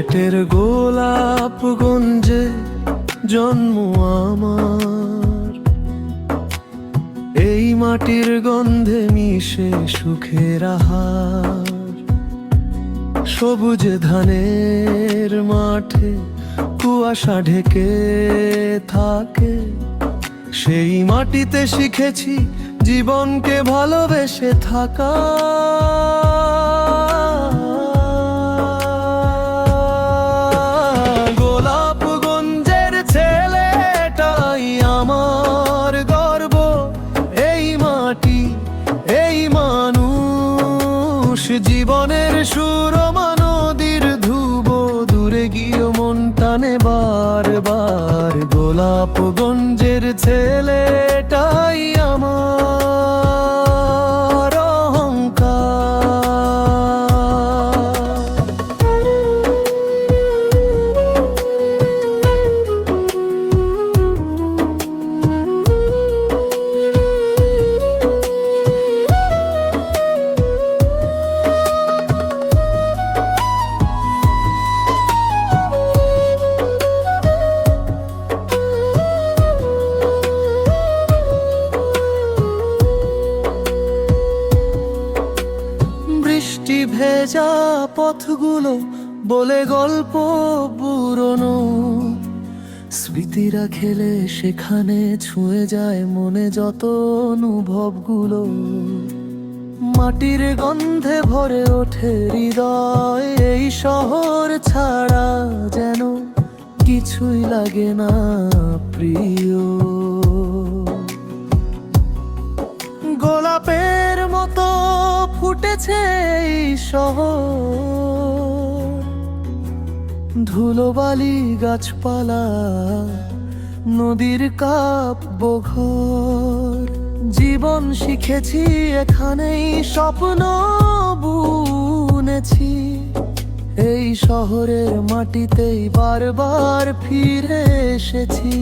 পেটের গোলাপ গঞ্জে জন্ম আমার। এই মাটির গন্ধে মিশে সুখের আহার। সবুজ ধানের মাঠে কুয়াশা ঢেকে থাকে। সেই মাটিতে শিখেছি জীবনকে ভালোবেসে থাকা। মানুষ জীবনের সুরমা নদীর ধুব দূরে গিয়ে মন টানে গোলাপ গঞ্জের ছেলেটাই বৃষ্টি ভেজা পথগুলো বলে গল্প পুরনো। স্মৃতিরা খেলে সেখানে ছুঁয়ে যায় মনে যত অনুভবগুলো। মাটির গন্ধে ভরে ওঠে হৃদয়, এই শহর ছাড়া যেন কিছুই লাগে না প্রিয়। ফুটেছে এই শহর। ধুলোবালি গাছপালা, নদীর কাপ ঘর জীবন শিখেছি এখানেই, স্বপ্ন বুনেছি। এই শহরের মাটিতেই বারবার ফিরে এসেছি।